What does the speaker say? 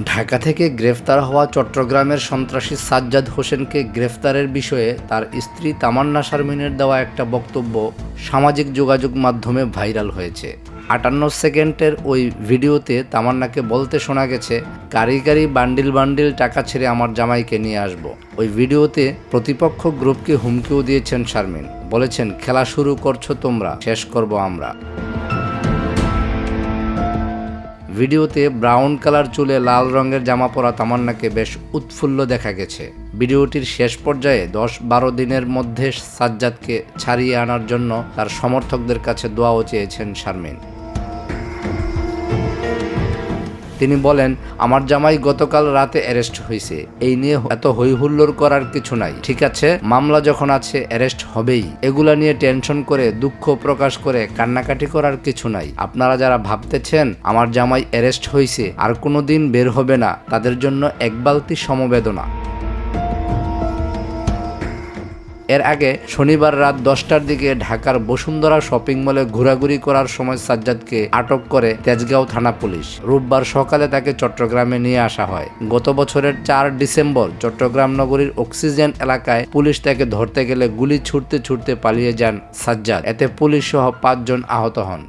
ঢাকা থেকে গ্রেফতার হওয়া চট্টগ্রামের সন্ত্রাসী সাজ্জাদ হোসেনকে গ্রেফতারের বিষয়ে তার স্ত্রী তামান্না শারমিনের দেওয়া একটা বক্তব্য সামাজিক যোগাযোগ মাধ্যমে ভাইরাল হয়েছে। আটান্ন সেকেন্ডের ওই ভিডিওতে তামান্নাকে বলতে শোনা গেছে কারি কারি বান্ডিল বান্ডিল, টাকা ছেড়ে আমার জামাইকে নিয়ে আসব। ওই ভিডিওতে প্রতিপক্ষ গ্রুপকে হুমকিও দিয়েছেন শারমিন। বলেছেন, খেলা শুরু করছ তোমরা, শেষ করব আমরা। ভিডিওতে ব্রাউন কালার চুলে লাল রঙের জামা পরা তামান্নাকে বেশ উৎফুল্ল দেখা গেছে। ভিডিওটির শেষ পর্যায়ে দশ বারো দিনের মধ্যে সাজ্জাদকে ছাড়িয়ে আনার জন্য তার সমর্থকদের কাছে দোয়াও চেয়েছেন শারমিন। তিনি বলেন, আমার জামাই গতকাল রাতে অ্যারেস্ট হয়েছে। এই নিয়ে এত হৈহুল্লোর করার কিছু নাই। ঠিক আছে, মামলা যখন আছে, অ্যারেস্ট হবেই। এগুলা নিয়ে টেনশন করে, দুঃখ প্রকাশ করে কান্নাকাটি করার কিছু নাই। আপনারা যারা ভাবতেছেন, আমার জামাই অ্যারেস্ট হয়েছে, আর কোনো দিন বের হবে না, তাদের জন্য এক বালতি সমবেদনা। এর আগে শনিবার রাত দশটার দিকে ঢাকার বসুন্ধরা শপিং মলে ঘোরাঘুরি করার সময় সাজ্জাদকে আটক করে তেজগাঁও থানা পুলিশ। রোববার সকালে তাকে চট্টগ্রামে নিয়ে আসা হয়। গত বছরের চার ডিসেম্বর চট্টগ্রাম নগরীর অক্সিজেন এলাকায় পুলিশ তাকে ধরতে গেলে গুলি ছুটতে ছুটতে পালিয়ে যান সাজ্জাদ। এতে পুলিশ সহ পাঁচজন আহত হন।